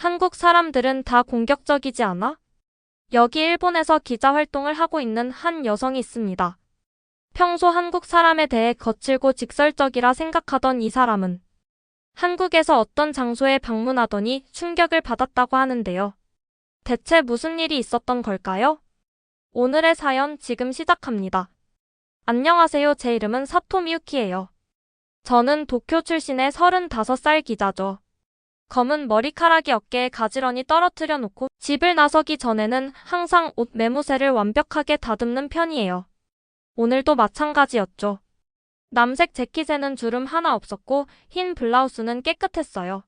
한국 사람들은 다 공격적이지 않아? 여기 일본에서 기자 활동을 하고 있는 한 여성이 있습니다. 평소 한국 사람에 대해 거칠고 직설적이라 생각하던 이 사람은 한국에서 어떤 장소에 방문하더니 충격을 받았다고 하는데요. 대체 무슨 일이 있었던 걸까요? 오늘의 사연 지금 시작합니다. 안녕하세요. 제 이름은 사토 미유키예요. 저는 도쿄 출신의 35살 기자죠. 검은 머리카락이 어깨에 가지런히 떨어뜨려 놓고 집을 나서기 전에는 항상 옷 매무새를 완벽하게 다듬는 편이에요. 오늘도 마찬가지였죠. 남색 재킷에는 주름 하나 없었고 흰 블라우스는 깨끗했어요.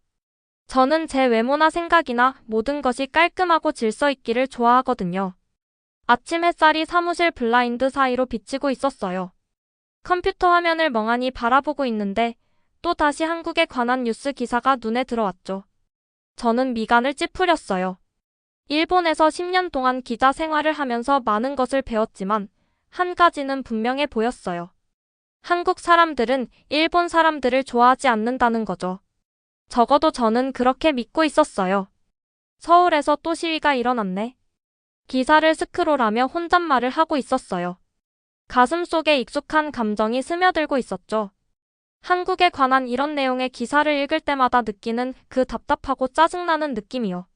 저는 제 외모나 생각이나 모든 것이 깔끔하고 질서 있기를 좋아하거든요. 아침 햇살이 사무실 블라인드 사이로 비치고 있었어요. 컴퓨터 화면을 멍하니 바라보고 있는데 또 다시 한국에 관한 뉴스 기사가 눈에 들어왔죠. 저는 미간을 찌푸렸어요. 일본에서 10년 동안 기자 생활을 하면서 많은 것을 배웠지만 한 가지는 분명해 보였어요. 한국 사람들은 일본 사람들을 좋아하지 않는다는 거죠. 적어도 저는 그렇게 믿고 있었어요. 서울에서 또 시위가 일어났네. 기사를 스크롤하며 혼잣말을 하고 있었어요. 가슴 속에 익숙한 감정이 스며들고 있었죠. 한국에 관한 이런 내용의 기사를 읽을 때마다 느끼는 그 답답하고 짜증나는 느낌이요.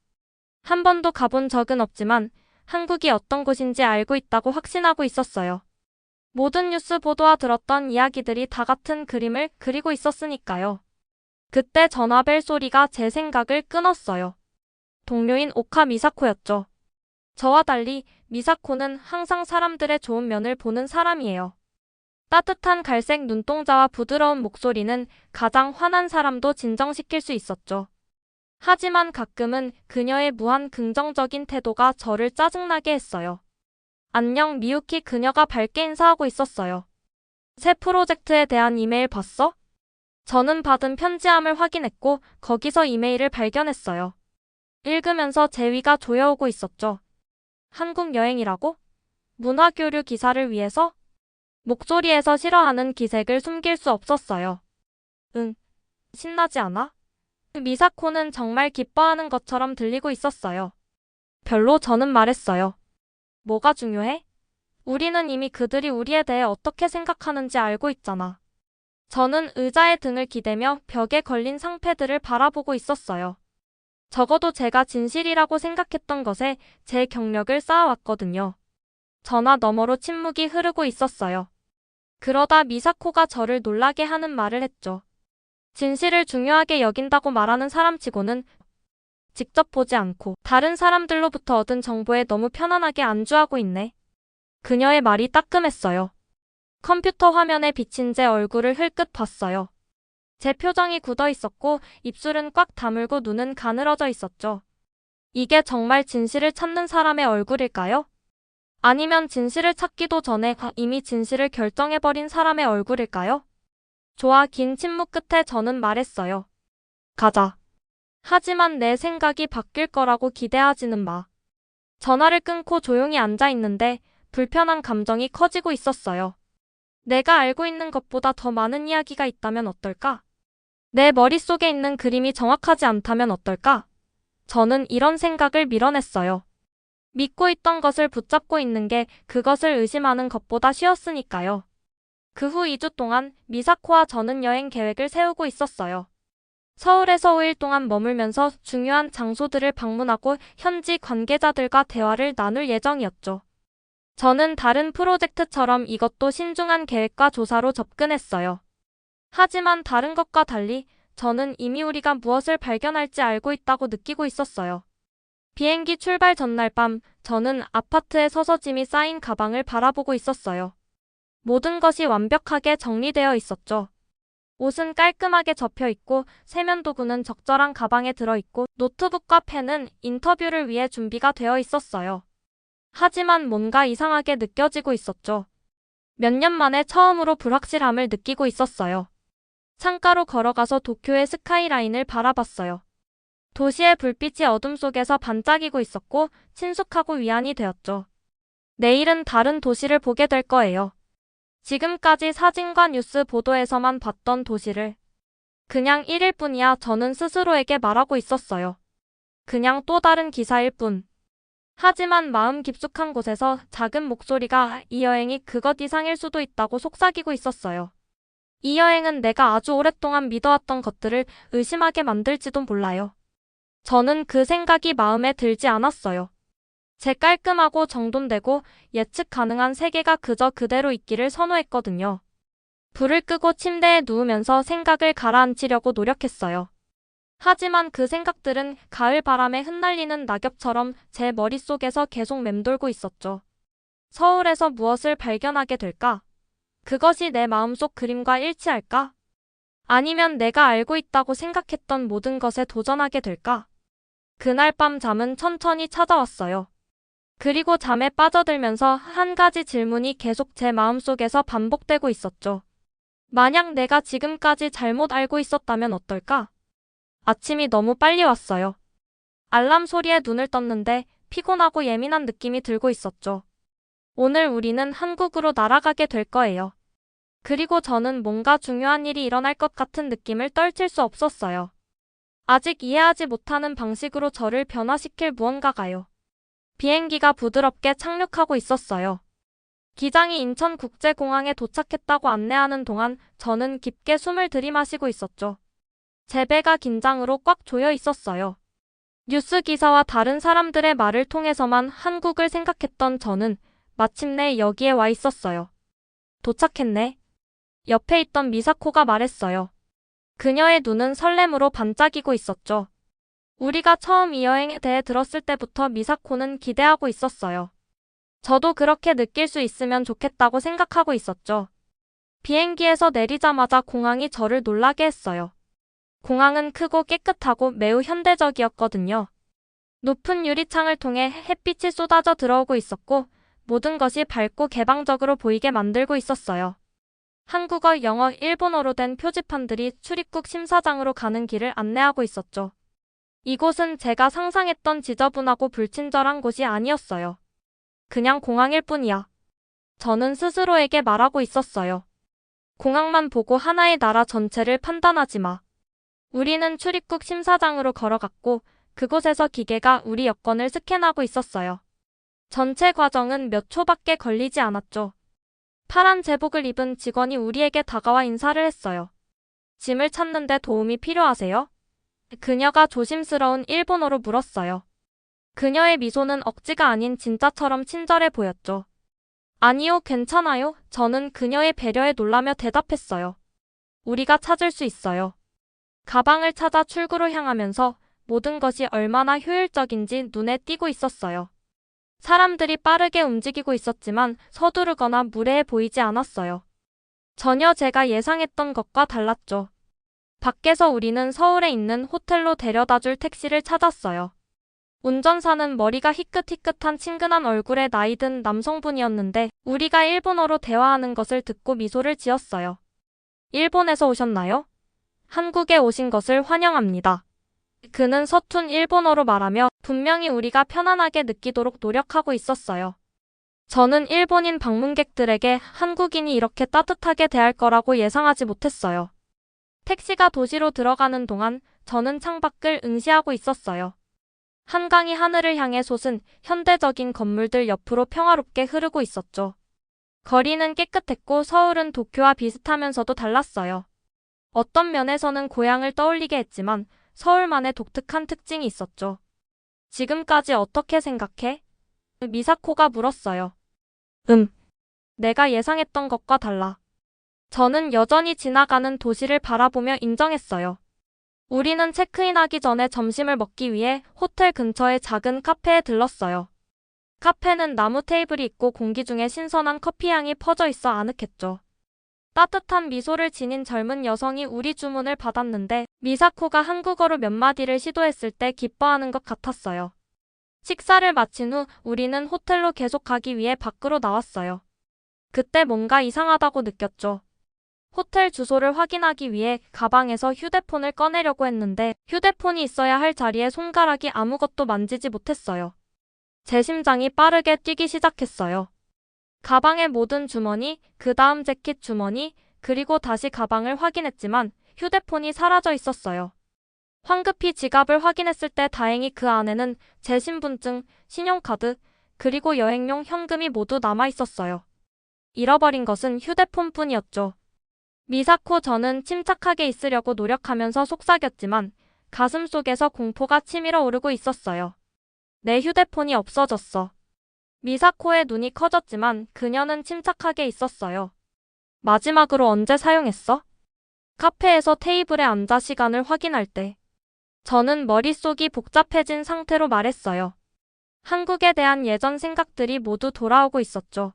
한 번도 가본 적은 없지만 한국이 어떤 곳인지 알고 있다고 확신하고 있었어요. 모든 뉴스 보도와 들었던 이야기들이 다 같은 그림을 그리고 있었으니까요. 그때 전화벨 소리가 제 생각을 끊었어요. 동료인 오카 미사코였죠. 저와 달리 미사코는 항상 사람들의 좋은 면을 보는 사람이에요. 따뜻한 갈색 눈동자와 부드러운 목소리는 가장 화난 사람도 진정시킬 수 있었죠. 하지만 가끔은 그녀의 무한 긍정적인 태도가 저를 짜증나게 했어요. 안녕 미유키 그녀가 밝게 인사하고 있었어요. 새 프로젝트에 대한 이메일 봤어? 저는 받은 편지함을 확인했고 거기서 이메일을 발견했어요. 읽으면서 제 위가 조여오고 있었죠. 한국 여행이라고? 문화교류 기사를 위해서? 목소리에서 싫어하는 기색을 숨길 수 없었어요. 응. 신나지 않아? 미사코는 정말 기뻐하는 것처럼 들리고 있었어요. 별로 저는 말했어요. 뭐가 중요해? 우리는 이미 그들이 우리에 대해 어떻게 생각하는지 알고 있잖아. 저는 의자에 등을 기대며 벽에 걸린 상패들을 바라보고 있었어요. 적어도 제가 진실이라고 생각했던 것에 제 경력을 쌓아왔거든요. 전화 너머로 침묵이 흐르고 있었어요. 그러다 미사코가 저를 놀라게 하는 말을 했죠. 진실을 중요하게 여긴다고 말하는 사람치고는 직접 보지 않고 다른 사람들로부터 얻은 정보에 너무 편안하게 안주하고 있네. 그녀의 말이 따끔했어요. 컴퓨터 화면에 비친 제 얼굴을 흘끗 봤어요. 제 표정이 굳어 있었고 입술은 꽉 다물고 눈은 가늘어져 있었죠. 이게 정말 진실을 찾는 사람의 얼굴일까요? 아니면 진실을 찾기도 전에 이미 진실을 결정해버린 사람의 얼굴일까요? 좋아 긴 침묵 끝에 저는 말했어요. 가자. 하지만 내 생각이 바뀔 거라고 기대하지는 마. 전화를 끊고 조용히 앉아 있는데 불편한 감정이 커지고 있었어요. 내가 알고 있는 것보다 더 많은 이야기가 있다면 어떨까? 내 머릿속에 있는 그림이 정확하지 않다면 어떨까? 저는 이런 생각을 밀어냈어요. 믿고 있던 것을 붙잡고 있는 게 그것을 의심하는 것보다 쉬웠으니까요. 그 후 2주 동안 미사코와 저는 여행 계획을 세우고 있었어요. 서울에서 5일 동안 머물면서 중요한 장소들을 방문하고 현지 관계자들과 대화를 나눌 예정이었죠. 저는 다른 프로젝트처럼 이것도 신중한 계획과 조사로 접근했어요. 하지만 다른 것과 달리 저는 이미 우리가 무엇을 발견할지 알고 있다고 느끼고 있었어요. 비행기 출발 전날 밤 저는 아파트에 서서 짐이 쌓인 가방을 바라보고 있었어요. 모든 것이 완벽하게 정리되어 있었죠. 옷은 깔끔하게 접혀 있고 세면 도구는 적절한 가방에 들어 있고 노트북과 펜은 인터뷰를 위해 준비가 되어 있었어요. 하지만 뭔가 이상하게 느껴지고 있었죠. 몇 년 만에 처음으로 불확실함을 느끼고 있었어요. 창가로 걸어가서 도쿄의 스카이라인을 바라봤어요. 도시의 불빛이 어둠 속에서 반짝이고 있었고 친숙하고 위안이 되었죠. 내일은 다른 도시를 보게 될 거예요. 지금까지 사진과 뉴스 보도에서만 봤던 도시를 그냥 1일 뿐이야 저는 스스로에게 말하고 있었어요. 그냥 또 다른 기사일 뿐. 하지만 마음 깊숙한 곳에서 작은 목소리가 이 여행이 그것 이상일 수도 있다고 속삭이고 있었어요. 이 여행은 내가 아주 오랫동안 믿어왔던 것들을 의심하게 만들지도 몰라요. 저는 그 생각이 마음에 들지 않았어요. 제 깔끔하고 정돈되고 예측 가능한 세계가 그저 그대로 있기를 선호했거든요. 불을 끄고 침대에 누우면서 생각을 가라앉히려고 노력했어요. 하지만 그 생각들은 가을 바람에 흩날리는 낙엽처럼 제 머릿속에서 계속 맴돌고 있었죠. 서울에서 무엇을 발견하게 될까? 그것이 내 마음속 그림과 일치할까? 아니면 내가 알고 있다고 생각했던 모든 것에 도전하게 될까? 그날 밤 잠은 천천히 찾아왔어요. 그리고 잠에 빠져들면서 한 가지 질문이 계속 제 마음속에서 반복되고 있었죠. 만약 내가 지금까지 잘못 알고 있었다면 어떨까? 아침이 너무 빨리 왔어요. 알람 소리에 눈을 떴는데 피곤하고 예민한 느낌이 들고 있었죠. 오늘 우리는 한국으로 날아가게 될 거예요. 그리고 저는 뭔가 중요한 일이 일어날 것 같은 느낌을 떨칠 수 없었어요. 아직 이해하지 못하는 방식으로 저를 변화시킬 무언가가요. 비행기가 부드럽게 착륙하고 있었어요. 기장이 인천국제공항에 도착했다고 안내하는 동안 저는 깊게 숨을 들이마시고 있었죠. 제 배가 긴장으로 꽉 조여 있었어요. 뉴스 기사와 다른 사람들의 말을 통해서만 한국을 생각했던 저는 마침내 여기에 와 있었어요. 도착했네. 옆에 있던 미사코가 말했어요. 그녀의 눈은 설렘으로 반짝이고 있었죠. 우리가 처음 이 여행에 대해 들었을 때부터 미사코는 기대하고 있었어요. 저도 그렇게 느낄 수 있으면 좋겠다고 생각하고 있었죠. 비행기에서 내리자마자 공항이 저를 놀라게 했어요. 공항은 크고 깨끗하고 매우 현대적이었거든요. 높은 유리창을 통해 햇빛이 쏟아져 들어오고 있었고 모든 것이 밝고 개방적으로 보이게 만들고 있었어요. 한국어, 영어, 일본어로 된 표지판들이 출입국 심사장으로 가는 길을 안내하고 있었죠. 이곳은 제가 상상했던 지저분하고 불친절한 곳이 아니었어요. 그냥 공항일 뿐이야. 저는 스스로에게 말하고 있었어요. 공항만 보고 하나의 나라 전체를 판단하지 마. 우리는 출입국 심사장으로 걸어갔고 그곳에서 기계가 우리 여권을 스캔하고 있었어요. 전체 과정은 몇 초밖에 걸리지 않았죠. 파란 제복을 입은 직원이 우리에게 다가와 인사를 했어요. 짐을 찾는데 도움이 필요하세요? 그녀가 조심스러운 일본어로 물었어요. 그녀의 미소는 억지가 아닌 진짜처럼 친절해 보였죠. 아니요, 괜찮아요. 저는 그녀의 배려에 놀라며 대답했어요. 우리가 찾을 수 있어요. 가방을 찾아 출구로 향하면서 모든 것이 얼마나 효율적인지 눈에 띄고 있었어요. 사람들이 빠르게 움직이고 있었지만 서두르거나 무례해 보이지 않았어요. 전혀 제가 예상했던 것과 달랐죠. 밖에서 우리는 서울에 있는 호텔로 데려다 줄 택시를 찾았어요. 운전사는 머리가 희끗희끗한 친근한 얼굴의 나이든 남성분이었는데 우리가 일본어로 대화하는 것을 듣고 미소를 지었어요. 일본에서 오셨나요? 한국에 오신 것을 환영합니다. 그는 서툰 일본어로 말하며 분명히 우리가 편안하게 느끼도록 노력하고 있었어요. 저는 일본인 방문객들에게 한국인이 이렇게 따뜻하게 대할 거라고 예상하지 못했어요. 택시가 도시로 들어가는 동안 저는 창밖을 응시하고 있었어요. 한강이 하늘을 향해 솟은 현대적인 건물들 옆으로 평화롭게 흐르고 있었죠. 거리는 깨끗했고 서울은 도쿄와 비슷하면서도 달랐어요. 어떤 면에서는 고향을 떠올리게 했지만 서울만의 독특한 특징이 있었죠. 지금까지 어떻게 생각해? 미사코가 물었어요. 음. 내가 예상했던 것과 달라. 저는 여전히 지나가는 도시를 바라보며 인정했어요. 우리는 체크인하기 전에 점심을 먹기 위해 호텔 근처의 작은 카페에 들렀어요. 카페는 나무 테이블이 있고 공기 중에 신선한 커피 향이 퍼져 있어 아늑했죠. 따뜻한 미소를 지닌 젊은 여성이 우리 주문을 받았는데 미사코가 한국어로 몇 마디를 시도했을 때 기뻐하는 것 같았어요. 식사를 마친 후 우리는 호텔로 계속 가기 위해 밖으로 나왔어요. 그때 뭔가 이상하다고 느꼈죠. 호텔 주소를 확인하기 위해 가방에서 휴대폰을 꺼내려고 했는데 휴대폰이 있어야 할 자리에 손가락이 아무것도 만지지 못했어요. 제 심장이 빠르게 뛰기 시작했어요. 가방의 모든 주머니, 그 다음 재킷 주머니, 그리고 다시 가방을 확인했지만 휴대폰이 사라져 있었어요. 황급히 지갑을 확인했을 때 다행히 그 안에는 제 신분증, 신용카드, 그리고 여행용 현금이 모두 남아 있었어요. 잃어버린 것은 휴대폰뿐이었죠. 미사코 저는 침착하게 있으려고 노력하면서 속삭였지만 가슴 속에서 공포가 치밀어 오르고 있었어요. 내 휴대폰이 없어졌어. 미사코의 눈이 커졌지만 그녀는 침착하게 있었어요. 마지막으로 언제 사용했어? 카페에서 테이블에 앉아 시간을 확인할 때. 저는 머릿속이 복잡해진 상태로 말했어요. 한국에 대한 예전 생각들이 모두 돌아오고 있었죠.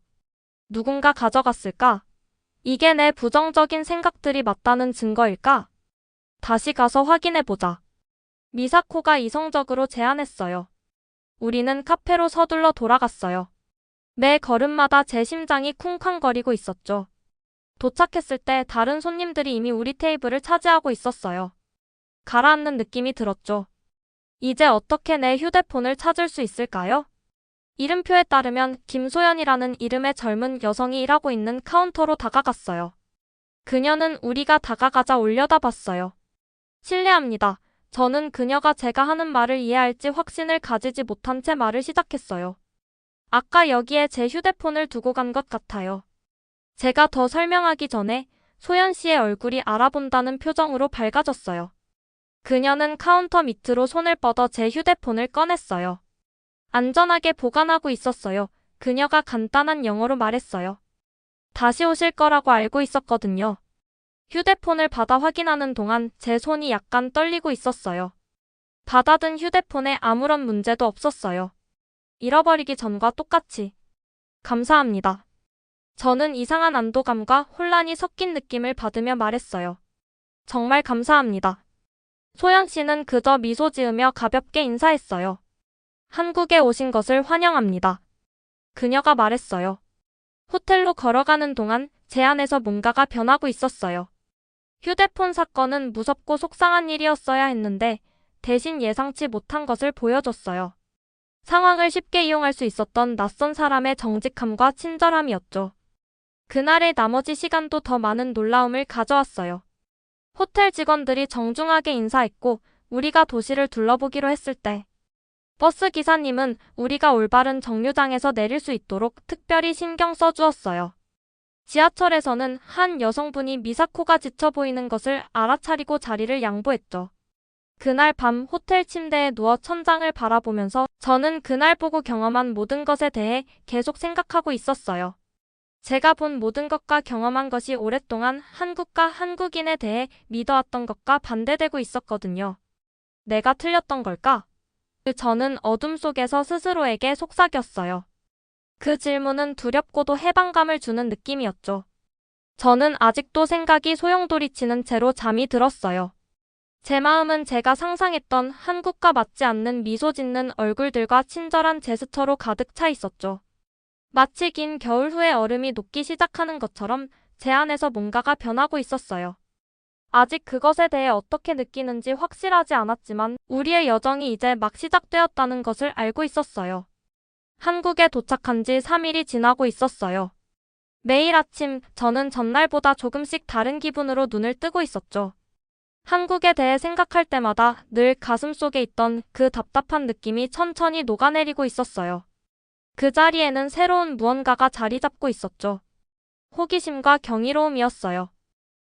누군가 가져갔을까? 이게 내 부정적인 생각들이 맞다는 증거일까? 다시 가서 확인해보자. 미사코가 이성적으로 제안했어요. 우리는 카페로 서둘러 돌아갔어요. 매 걸음마다 제 심장이 쿵쾅거리고 있었죠. 도착했을 때 다른 손님들이 이미 우리 테이블을 차지하고 있었어요. 가라앉는 느낌이 들었죠. 이제 어떻게 내 휴대폰을 찾을 수 있을까요? 이름표에 따르면 김소연이라는 이름의 젊은 여성이 일하고 있는 카운터로 다가갔어요. 그녀는 우리가 다가가자 올려다 봤어요. 실례합니다. 저는 그녀가 제가 하는 말을 이해할지 확신을 가지지 못한 채 말을 시작했어요. 아까 여기에 제 휴대폰을 두고 간 것 같아요. 제가 더 설명하기 전에 소연 씨의 얼굴이 알아본다는 표정으로 밝아졌어요. 그녀는 카운터 밑으로 손을 뻗어 제 휴대폰을 꺼냈어요. 안전하게 보관하고 있었어요. 그녀가 간단한 영어로 말했어요. 다시 오실 거라고 알고 있었거든요. 휴대폰을 받아 확인하는 동안 제 손이 약간 떨리고 있었어요. 받아든 휴대폰에 아무런 문제도 없었어요. 잃어버리기 전과 똑같이. 감사합니다. 저는 이상한 안도감과 혼란이 섞인 느낌을 받으며 말했어요. 정말 감사합니다. 소연 씨는 그저 미소 지으며 가볍게 인사했어요. 한국에 오신 것을 환영합니다. 그녀가 말했어요. 호텔로 걸어가는 동안 제 안에서 뭔가가 변하고 있었어요. 휴대폰 사건은 무섭고 속상한 일이었어야 했는데 대신 예상치 못한 것을 보여줬어요. 상황을 쉽게 이용할 수 있었던 낯선 사람의 정직함과 친절함이었죠. 그날의 나머지 시간도 더 많은 놀라움을 가져왔어요. 호텔 직원들이 정중하게 인사했고 우리가 도시를 둘러보기로 했을 때 버스 기사님은 우리가 올바른 정류장에서 내릴 수 있도록 특별히 신경 써주었어요. 지하철에서는 한 여성분이 미사코가 지쳐 보이는 것을 알아차리고 자리를 양보했죠. 그날 밤 호텔 침대에 누워 천장을 바라보면서 저는 그날 보고 경험한 모든 것에 대해 계속 생각하고 있었어요. 제가 본 모든 것과 경험한 것이 오랫동안 한국과 한국인에 대해 믿어왔던 것과 반대되고 있었거든요. 내가 틀렸던 걸까? 저는 어둠 속에서 스스로에게 속삭였어요. 그 질문은 두렵고도 해방감을 주는 느낌이었죠. 저는 아직도 생각이 소용돌이치는 채로 잠이 들었어요. 제 마음은 제가 상상했던 한국과 맞지 않는 미소 짓는 얼굴들과 친절한 제스처로 가득 차 있었죠. 마치 긴 겨울 후에 얼음이 녹기 시작하는 것처럼 제 안에서 뭔가가 변하고 있었어요. 아직 그것에 대해 어떻게 느끼는지 확실하지 않았지만 우리의 여정이 이제 막 시작되었다는 것을 알고 있었어요. 한국에 도착한 지 3일이 지나고 있었어요. 매일 아침 저는 전날보다 조금씩 다른 기분으로 눈을 뜨고 있었죠. 한국에 대해 생각할 때마다 늘 가슴 속에 있던 그 답답한 느낌이 천천히 녹아내리고 있었어요. 그 자리에는 새로운 무언가가 자리 잡고 있었죠. 호기심과 경이로움이었어요.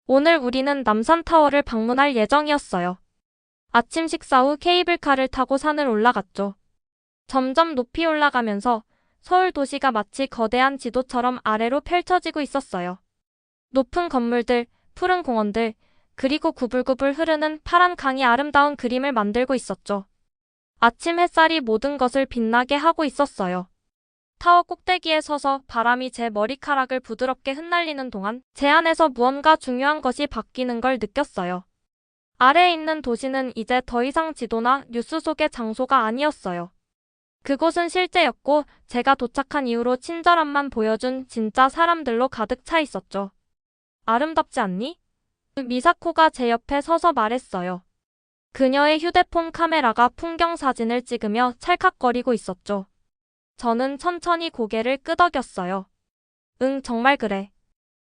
오늘 우리는 남산타워를 방문할 예정이었어요. 아침 식사 후 케이블카를 타고 산을 올라갔죠. 점점 높이 올라가면서 서울 도시가 마치 거대한 지도처럼 아래로 펼쳐지고 있었어요. 높은 건물들, 푸른 공원들, 그리고 구불구불 흐르는 파란 강이 아름다운 그림을 만들고 있었죠. 아침 햇살이 모든 것을 빛나게 하고 있었어요. 타워 꼭대기에 서서 바람이 제 머리카락을 부드럽게 흩날리는 동안 제 안에서 무언가 중요한 것이 바뀌는 걸 느꼈어요. 아래에 있는 도시는 이제 더 이상 지도나 뉴스 속의 장소가 아니었어요. 그곳은 실제였고 제가 도착한 이후로 친절함만 보여준 진짜 사람들로 가득 차 있었죠. 아름답지 않니? 미사코가 제 옆에 서서 말했어요. 그녀의 휴대폰 카메라가 풍경 사진을 찍으며 찰칵거리고 있었죠. 저는 천천히 고개를 끄덕였어요. 응, 정말 그래.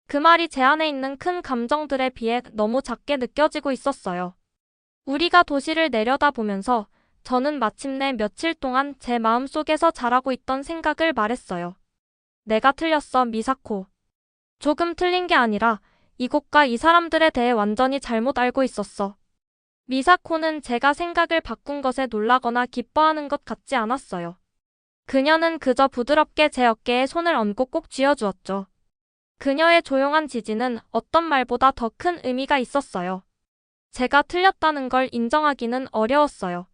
그 말이 제 안에 있는 큰 감정들에 비해 너무 작게 느껴지고 있었어요. 우리가 도시를 내려다보면서 저는 마침내 며칠 동안 제 마음속에서 자라고 있던 생각을 말했어요. 내가 틀렸어, 미사코. 조금 틀린 게 아니라 이곳과 이 사람들에 대해 완전히 잘못 알고 있었어. 미사코는 제가 생각을 바꾼 것에 놀라거나 기뻐하는 것 같지 않았어요. 그녀는 그저 부드럽게 제 어깨에 손을 얹고 꼭 쥐어주었죠. 그녀의 조용한 지지는 어떤 말보다 더 큰 의미가 있었어요. 제가 틀렸다는 걸 인정하기는 어려웠어요.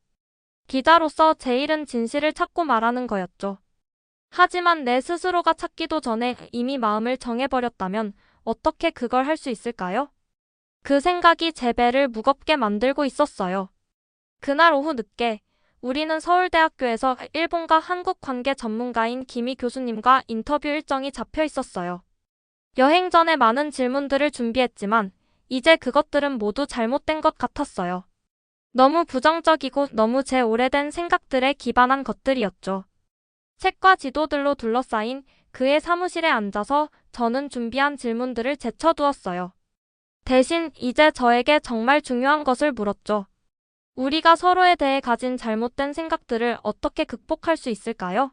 기자로서 제 일은 진실을 찾고 말하는 거였죠. 하지만 내 스스로가 찾기도 전에 이미 마음을 정해버렸다면 어떻게 그걸 할 수 있을까요? 그 생각이 제 배를 무겁게 만들고 있었어요. 그날 오후 늦게 우리는 서울대학교에서 일본과 한국 관계 전문가인 김희 교수님과 인터뷰 일정이 잡혀 있었어요. 여행 전에 많은 질문들을 준비했지만 이제 그것들은 모두 잘못된 것 같았어요. 너무 부정적이고 너무 제 오래된 생각들에 기반한 것들이었죠. 책과 지도들로 둘러싸인 그의 사무실에 앉아서 저는 준비한 질문들을 제쳐두었어요. 대신 이제 저에게 정말 중요한 것을 물었죠. 우리가 서로에 대해 가진 잘못된 생각들을 어떻게 극복할 수 있을까요?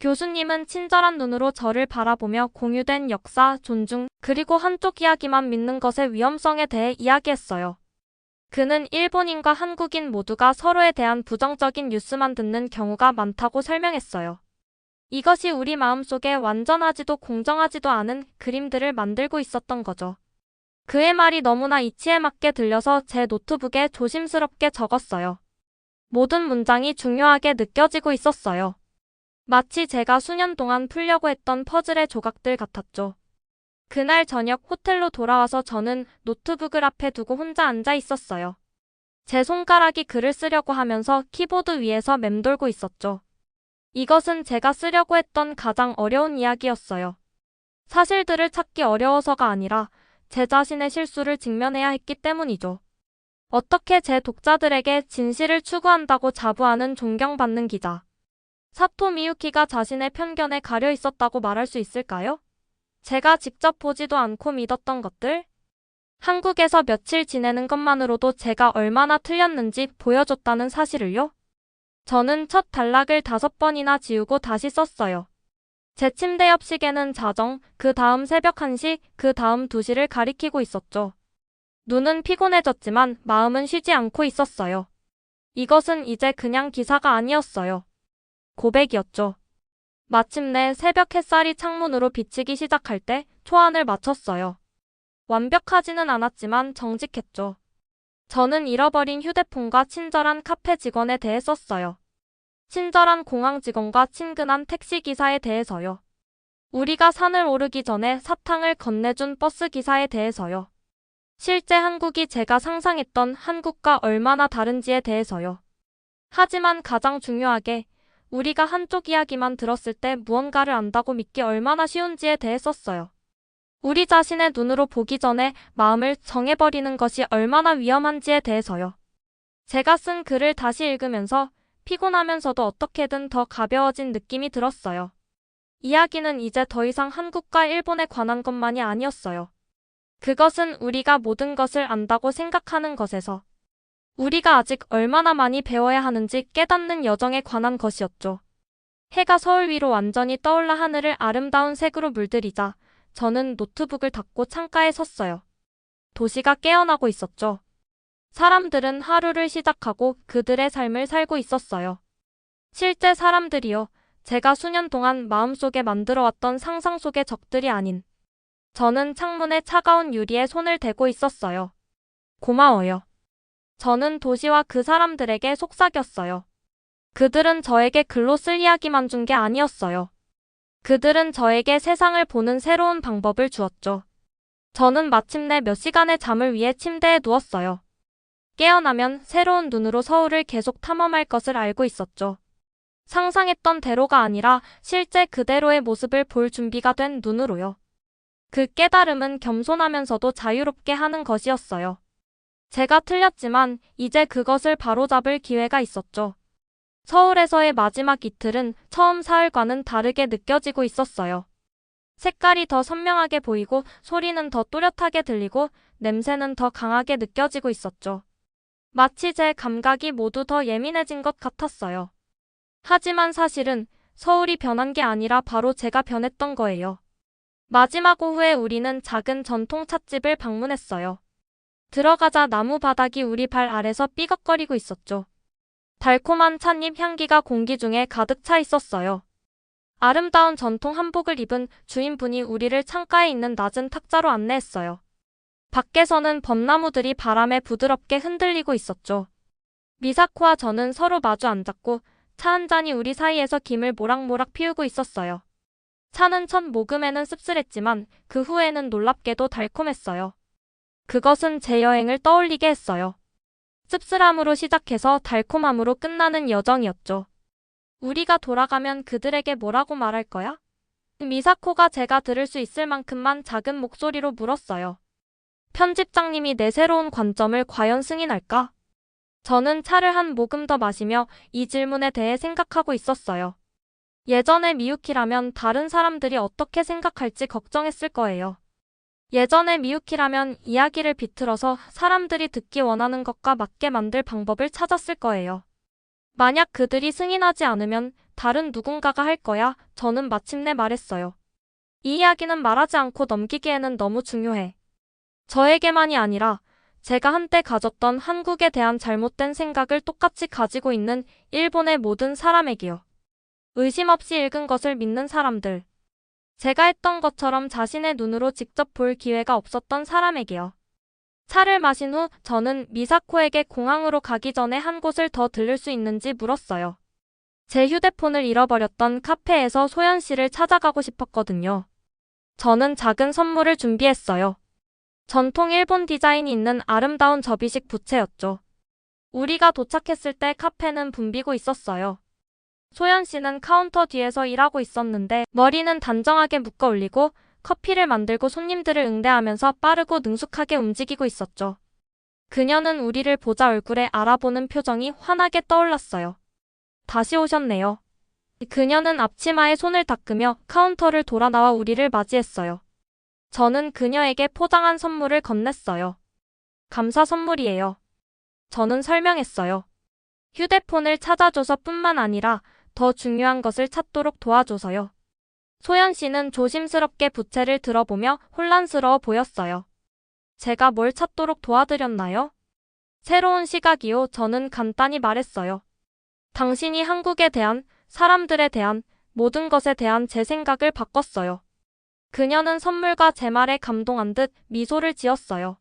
교수님은 친절한 눈으로 저를 바라보며 공유된 역사, 존중, 그리고 한쪽 이야기만 믿는 것의 위험성에 대해 이야기했어요. 그는 일본인과 한국인 모두가 서로에 대한 부정적인 뉴스만 듣는 경우가 많다고 설명했어요. 이것이 우리 마음속에 완전하지도 공정하지도 않은 그림들을 만들고 있었던 거죠. 그의 말이 너무나 이치에 맞게 들려서 제 노트북에 조심스럽게 적었어요. 모든 문장이 중요하게 느껴지고 있었어요. 마치 제가 수년 동안 풀려고 했던 퍼즐의 조각들 같았죠. 그날 저녁 호텔로 돌아와서 저는 노트북을 앞에 두고 혼자 앉아 있었어요. 제 손가락이 글을 쓰려고 하면서 키보드 위에서 맴돌고 있었죠. 이것은 제가 쓰려고 했던 가장 어려운 이야기였어요. 사실들을 찾기 어려워서가 아니라 제 자신의 실수를 직면해야 했기 때문이죠. 어떻게 제 독자들에게 진실을 추구한다고 자부하는 존경받는 기자. 사토 미유키가 자신의 편견에 가려 있었다고 말할 수 있을까요? 제가 직접 보지도 않고 믿었던 것들? 한국에서 며칠 지내는 것만으로도 제가 얼마나 틀렸는지 보여줬다는 사실을요? 저는 첫 단락을 다섯 번이나 지우고 다시 썼어요. 제 침대 옆 시계는 자정, 그 다음 새벽 1시, 그 다음 2시를 가리키고 있었죠. 눈은 피곤해졌지만 마음은 쉬지 않고 있었어요. 이것은 이제 그냥 기사가 아니었어요. 고백이었죠. 마침내 새벽 햇살이 창문으로 비치기 시작할 때 초안을 마쳤어요. 완벽하지는 않았지만 정직했죠. 저는 잃어버린 휴대폰과 친절한 카페 직원에 대해 썼어요. 친절한 공항 직원과 친근한 택시 기사에 대해서요. 우리가 산을 오르기 전에 사탕을 건네준 버스 기사에 대해서요. 실제 한국이 제가 상상했던 한국과 얼마나 다른지에 대해서요. 하지만 가장 중요하게 우리가 한쪽 이야기만 들었을 때 무언가를 안다고 믿기 얼마나 쉬운지에 대해 썼어요. 우리 자신의 눈으로 보기 전에 마음을 정해버리는 것이 얼마나 위험한지에 대해서요. 제가 쓴 글을 다시 읽으면서 피곤하면서도 어떻게든 더 가벼워진 느낌이 들었어요. 이야기는 이제 더 이상 한국과 일본에 관한 것만이 아니었어요. 그것은 우리가 모든 것을 안다고 생각하는 것에서 우리가 아직 얼마나 많이 배워야 하는지 깨닫는 여정에 관한 것이었죠. 해가 서울 위로 완전히 떠올라 하늘을 아름다운 색으로 물들이자 저는 노트북을 닫고 창가에 섰어요. 도시가 깨어나고 있었죠. 사람들은 하루를 시작하고 그들의 삶을 살고 있었어요. 실제 사람들이요. 제가 수년 동안 마음속에 만들어왔던 상상 속의 적들이 아닌. 저는 창문에 차가운 유리에 손을 대고 있었어요. 고마워요. 저는 도시와 그 사람들에게 속삭였어요. 그들은 저에게 글로 쓸 이야기만 준 게 아니었어요. 그들은 저에게 세상을 보는 새로운 방법을 주었죠. 저는 마침내 몇 시간의 잠을 위해 침대에 누웠어요. 깨어나면 새로운 눈으로 서울을 계속 탐험할 것을 알고 있었죠. 상상했던 대로가 아니라 실제 그대로의 모습을 볼 준비가 된 눈으로요. 그 깨달음은 겸손하면서도 자유롭게 하는 것이었어요. 제가 틀렸지만 이제 그것을 바로잡을 기회가 있었죠. 서울에서의 마지막 이틀은 처음 사흘과는 다르게 느껴지고 있었어요. 색깔이 더 선명하게 보이고 소리는 더 또렷하게 들리고 냄새는 더 강하게 느껴지고 있었죠. 마치 제 감각이 모두 더 예민해진 것 같았어요. 하지만 사실은 서울이 변한 게 아니라 바로 제가 변했던 거예요. 마지막 오후에 우리는 작은 전통 찻집을 방문했어요. 들어가자 나무 바닥이 우리 발 아래서 삐걱거리고 있었죠. 달콤한 찻잎 향기가 공기 중에 가득 차 있었어요. 아름다운 전통 한복을 입은 주인분이 우리를 창가에 있는 낮은 탁자로 안내했어요. 밖에서는 벚나무들이 바람에 부드럽게 흔들리고 있었죠. 미사코와 저는 서로 마주 앉았고 차 한 잔이 우리 사이에서 김을 모락모락 피우고 있었어요. 차는 첫 모금에는 씁쓸했지만 그 후에는 놀랍게도 달콤했어요. 그것은 제 여행을 떠올리게 했어요. 씁쓸함으로 시작해서 달콤함으로 끝나는 여정이었죠. 우리가 돌아가면 그들에게 뭐라고 말할 거야? 미사코가 제가 들을 수 있을 만큼만 작은 목소리로 물었어요. 편집장님이 내 새로운 관점을 과연 승인할까? 저는 차를 한 모금 더 마시며 이 질문에 대해 생각하고 있었어요. 예전에 미유키라면 다른 사람들이 어떻게 생각할지 걱정했을 거예요. 예전에 미유키라면 이야기를 비틀어서 사람들이 듣기 원하는 것과 맞게 만들 방법을 찾았을 거예요. 만약 그들이 승인하지 않으면 다른 누군가가 할 거야, 저는 마침내 말했어요. 이 이야기는 말하지 않고 넘기기에는 너무 중요해. 저에게만이 아니라 제가 한때 가졌던 한국에 대한 잘못된 생각을 똑같이 가지고 있는 일본의 모든 사람에게요. 의심 없이 읽은 것을 믿는 사람들. 제가 했던 것처럼 자신의 눈으로 직접 볼 기회가 없었던 사람에게요. 차를 마신 후 저는 미사코에게 공항으로 가기 전에 한 곳을 더 들를 수 있는지 물었어요. 제 휴대폰을 잃어버렸던 카페에서 소연 씨를 찾아가고 싶었거든요. 저는 작은 선물을 준비했어요. 전통 일본 디자인이 있는 아름다운 접이식 부채였죠. 우리가 도착했을 때 카페는 붐비고 있었어요. 소연 씨는 카운터 뒤에서 일하고 있었는데 머리는 단정하게 묶어 올리고 커피를 만들고 손님들을 응대하면서 빠르고 능숙하게 움직이고 있었죠. 그녀는 우리를 보자 얼굴에 알아보는 표정이 환하게 떠올랐어요. 다시 오셨네요. 그녀는 앞치마에 손을 닦으며 카운터를 돌아 나와 우리를 맞이했어요. 저는 그녀에게 포장한 선물을 건넸어요. 감사 선물이에요. 저는 설명했어요. 휴대폰을 찾아줘서 뿐만 아니라 더 중요한 것을 찾도록 도와줘서요. 소연 씨는 조심스럽게 부채를 들어보며 혼란스러워 보였어요. 제가 뭘 찾도록 도와드렸나요? 새로운 시각이요. 저는 간단히 말했어요. 당신이 한국에 대한, 사람들에 대한, 모든 것에 대한 제 생각을 바꿨어요. 그녀는 선물과 제 말에 감동한 듯 미소를 지었어요.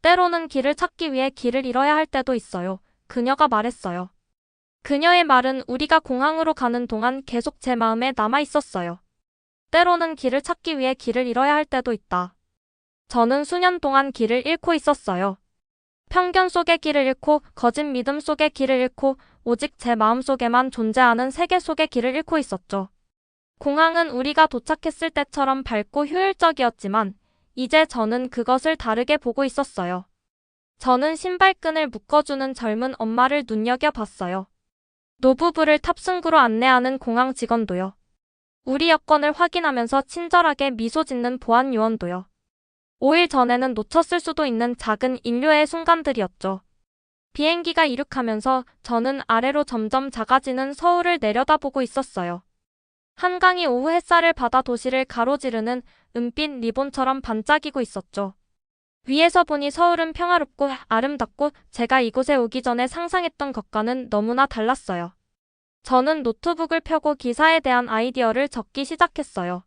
때로는 길을 찾기 위해 길을 잃어야 할 때도 있어요. 그녀가 말했어요. 그녀의 말은 우리가 공항으로 가는 동안 계속 제 마음에 남아 있었어요. 때로는 길을 찾기 위해 길을 잃어야 할 때도 있다. 저는 수년 동안 길을 잃고 있었어요. 편견 속의 길을 잃고 거짓 믿음 속의 길을 잃고 오직 제 마음 속에만 존재하는 세계 속의 길을 잃고 있었죠. 공항은 우리가 도착했을 때처럼 밝고 효율적이었지만 이제 저는 그것을 다르게 보고 있었어요. 저는 신발끈을 묶어주는 젊은 엄마를 눈여겨봤어요. 노부부를 탑승구로 안내하는 공항 직원도요. 우리 여권을 확인하면서 친절하게 미소 짓는 보안 요원도요. 5일 전에는 놓쳤을 수도 있는 작은 인류의 순간들이었죠. 비행기가 이륙하면서 저는 아래로 점점 작아지는 서울을 내려다보고 있었어요. 한강이 오후 햇살을 받아 도시를 가로지르는 은빛 리본처럼 반짝이고 있었죠. 위에서 보니 서울은 평화롭고 아름답고 제가 이곳에 오기 전에 상상했던 것과는 너무나 달랐어요. 저는 노트북을 펴고 기사에 대한 아이디어를 적기 시작했어요.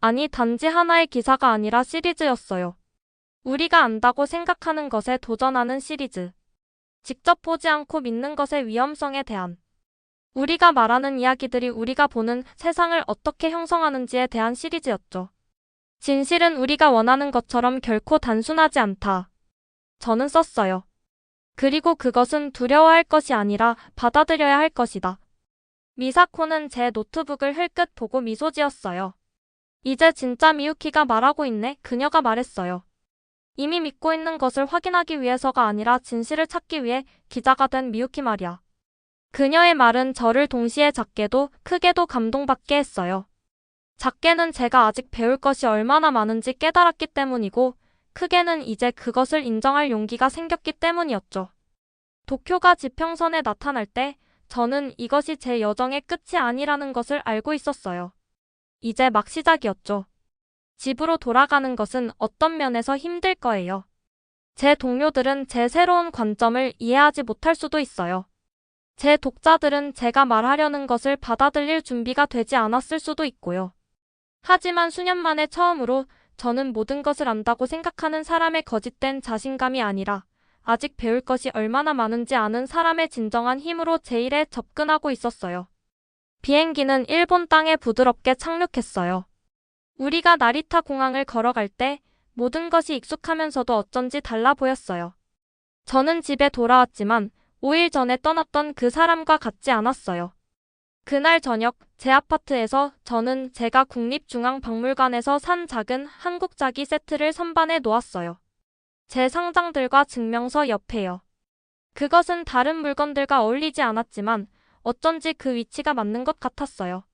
아니, 단지 하나의 기사가 아니라 시리즈였어요. 우리가 안다고 생각하는 것에 도전하는 시리즈. 직접 보지 않고 믿는 것의 위험성에 대한. 우리가 말하는 이야기들이 우리가 보는 세상을 어떻게 형성하는지에 대한 시리즈였죠. 진실은 우리가 원하는 것처럼 결코 단순하지 않다. 저는 썼어요. 그리고 그것은 두려워할 것이 아니라 받아들여야 할 것이다. 미사코는 제 노트북을 흘끗 보고 미소 지었어요. 이제 진짜 미유키가 말하고 있네. 그녀가 말했어요. 이미 믿고 있는 것을 확인하기 위해서가 아니라 진실을 찾기 위해 기자가 된 미유키 말이야. 그녀의 말은 저를 동시에 작게도 크게도 감동받게 했어요. 작게는 제가 아직 배울 것이 얼마나 많은지 깨달았기 때문이고, 크게는 이제 그것을 인정할 용기가 생겼기 때문이었죠. 도쿄가 지평선에 나타날 때 저는 이것이 제 여정의 끝이 아니라는 것을 알고 있었어요. 이제 막 시작이었죠. 집으로 돌아가는 것은 어떤 면에서 힘들 거예요. 제 동료들은 제 새로운 관점을 이해하지 못할 수도 있어요. 제 독자들은 제가 말하려는 것을 받아들일 준비가 되지 않았을 수도 있고요. 하지만 수년 만에 처음으로 저는 모든 것을 안다고 생각하는 사람의 거짓된 자신감이 아니라 아직 배울 것이 얼마나 많은지 아는 사람의 진정한 힘으로 제 일에 접근하고 있었어요. 비행기는 일본 땅에 부드럽게 착륙했어요. 우리가 나리타 공항을 걸어갈 때 모든 것이 익숙하면서도 어쩐지 달라 보였어요. 저는 집에 돌아왔지만 5일 전에 떠났던 그 사람과 같지 않았어요. 그날 저녁 제 아파트에서 저는 제가 국립중앙박물관에서 산 작은 한국 자기 세트를 선반에 놓았어요. 제 상장들과 증명서 옆에요. 그것은 다른 물건들과 어울리지 않았지만 어쩐지 그 위치가 맞는 것 같았어요.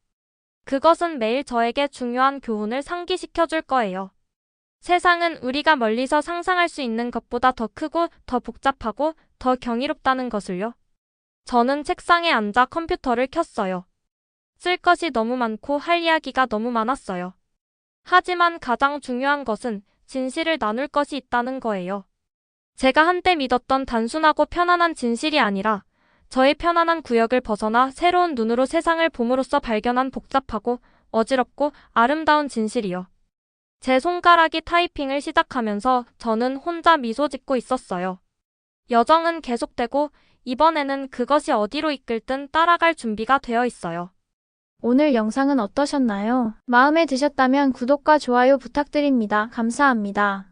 그것은 매일 저에게 중요한 교훈을 상기시켜 줄 거예요. 세상은 우리가 멀리서 상상할 수 있는 것보다 더 크고 더 복잡하고 더 경이롭다는 것을요. 저는 책상에 앉아 컴퓨터를 켰어요. 쓸 것이 너무 많고 할 이야기가 너무 많았어요. 하지만 가장 중요한 것은 진실을 나눌 것이 있다는 거예요. 제가 한때 믿었던 단순하고 편안한 진실이 아니라 저의 편안한 구역을 벗어나 새로운 눈으로 세상을 봄으로써 발견한 복잡하고 어지럽고 아름다운 진실이요. 제 손가락이 타이핑을 시작하면서 저는 혼자 미소 짓고 있었어요. 여정은 계속되고 이번에는 그것이 어디로 이끌든 따라갈 준비가 되어 있어요. 오늘 영상은 어떠셨나요? 마음에 드셨다면 구독과 좋아요 부탁드립니다. 감사합니다.